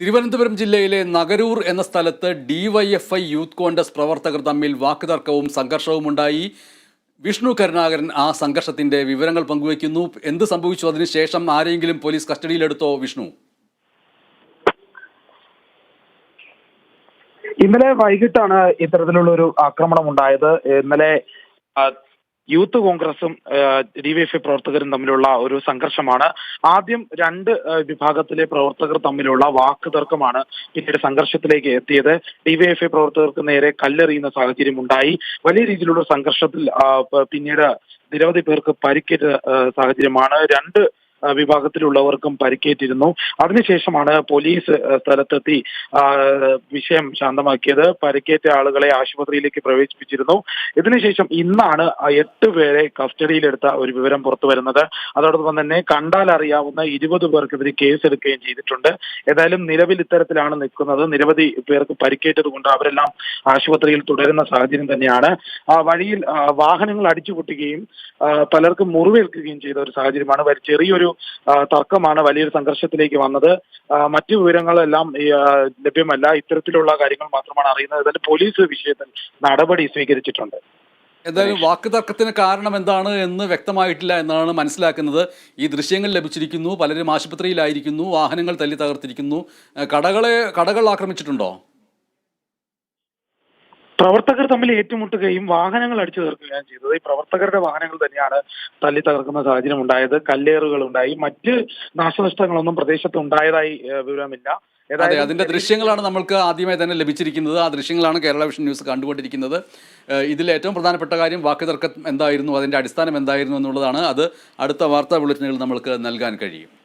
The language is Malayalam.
തിരുവനന്തപുരം ജില്ലയിലെ നഗരൂർ എന്ന സ്ഥലത്ത് ഡിവൈഎഫ്ഐ യൂത്ത് കോൺഗ്രസ് പ്രവർത്തകർ തമ്മിൽ വാക്കുതർക്കവും സംഘർഷവും ഉണ്ടായി. വിഷ്ണു കരുണാകരൻ ആ സംഘർഷത്തിന്റെ വിവരങ്ങൾ പങ്കുവയ്ക്കുന്നു. എന്ത് സംഭവിച്ചു? അതിനുശേഷം ആരെങ്കിലും പോലീസ് കസ്റ്റഡിയിലെടുത്തോ വിഷ്ണു? ഇന്നലെ വൈകിട്ടാണ് ഇത്തരത്തിലുള്ള ഒരു ആക്രമണം ഉണ്ടായത്. ഇന്നലെ യൂത്ത് കോൺഗ്രസും ഡിവൈഎഫ്ഐ പ്രവർത്തകരും തമ്മിലുള്ള ഒരു സംഘർഷമാണ്. ആദ്യം രണ്ട് വിഭാഗത്തിലെ പ്രവർത്തകർ തമ്മിലുള്ള വാക്ക് തർക്കമാണ് പിന്നീട് സംഘർഷത്തിലേക്ക് എത്തിയത്. ഡിവൈഎഫ്ഐ പ്രവർത്തകർക്ക് നേരെ കല്ലെറിയുന്ന സാഹചര്യം ഉണ്ടായി. വലിയ രീതിയിലുള്ള സംഘർഷത്തിൽ പിന്നീട് നിരവധി പേർക്ക് പരിക്കേറ്റ സാഹചര്യമാണ്. രണ്ട് വിഭാഗത്തിലുള്ളവർക്കും പരിക്കേറ്റിരുന്നു. അതിനുശേഷമാണ് പോലീസ് സ്ഥലത്തെത്തി വിഷയം ശാന്തമാക്കിയത്. പരിക്കേറ്റ ആളുകളെ ആശുപത്രിയിലേക്ക് പ്രവേശിപ്പിച്ചിരുന്നു. ഇതിനുശേഷം ഇന്നാണ് എട്ട് പേരെ കസ്റ്റഡിയിലെടുത്ത ഒരു വിവരം പുറത്തു വരുന്നത്. അതോടൊപ്പം തന്നെ കണ്ടാൽ അറിയാവുന്ന ഇരുപത് പേർക്കെതിരെ കേസ് എടുക്കുകയും ചെയ്തിട്ടുണ്ട്. ഏതായാലും നിലവിൽ ഇത്തരത്തിലാണ് നിൽക്കുന്നത്. നിരവധി പേർക്ക് പരിക്കേറ്റത് കൊണ്ട് അവരെല്ലാം ആശുപത്രിയിൽ തുടരുന്ന സാഹചര്യം തന്നെയാണ്. ആ വഴിയിൽ വാഹനങ്ങൾ അടിച്ചുപൊട്ടുകയും പൊട്ടുകയും പലർക്കും മുറിവേൽക്കുകയും ചെയ്ത ഒരു സാഹചര്യമാണ്. ചെറിയൊരു തർക്കമാണ് വലിയൊരു സംഘർഷത്തിലേക്ക് വന്നത്. മറ്റു വിവരങ്ങളെല്ലാം ലഭ്യമല്ല. ഇത്തരത്തിലുള്ള കാര്യങ്ങൾ മാത്രമാണ് അറിയുന്നത്. ഏതായാലും പോലീസ് വിഷയത്തിൽ നടപടി സ്വീകരിച്ചിട്ടുണ്ട്. എന്തായാലും വാക്കുതർക്കത്തിന് കാരണം എന്താണ് എന്ന് വ്യക്തമായിട്ടില്ല എന്നാണ് മനസ്സിലാക്കുന്നത്. ഈ ദൃശ്യങ്ങൾ ലഭിച്ചിരിക്കുന്നു. പലരും ആശുപത്രിയിലായിരിക്കുന്നു. വാഹനങ്ങൾ തല്ലി തകർത്തിരിക്കുന്നു. കടകളെ കടകൾ ആക്രമിച്ചിട്ടുണ്ടോ? പ്രവർത്തകർ തമ്മിൽ ഏറ്റുമുട്ടുകയും വാഹനങ്ങൾ അടിച്ചു തീർക്കുകയും ചെയ്തത്. ഈ പ്രവർത്തകരുടെ വാഹനങ്ങൾ തന്നെയാണ് തല്ലി തകർക്കുന്ന സാഹചര്യം ഉണ്ടായത്. കല്ലേറുകൾ ഉണ്ടായി. മറ്റ് നാശനഷ്ടങ്ങളൊന്നും പ്രദേശത്ത് ഉണ്ടായതായി വിവരമില്ല. അതെ അതിന്റെ ദൃശ്യങ്ങളാണ് നമ്മൾക്ക് ആദ്യമായി തന്നെ ലഭിച്ചിരിക്കുന്നത്. ആ ദൃശ്യങ്ങളാണ് കേരള വിഷൻ ന്യൂസ് കണ്ടുകൊണ്ടിരിക്കുന്നത്. ഇതിൽ ഏറ്റവും പ്രധാനപ്പെട്ട കാര്യം വാക്കുതർക്കം എന്തായിരുന്നു അതിന്റെ അടിസ്ഥാനം എന്തായിരുന്നു എന്നുള്ളതാണ്. അത് അടുത്ത വാർത്താ ബുള്ളറ്റിനുകൾ നമ്മൾക്ക് നൽകാൻ കഴിയും.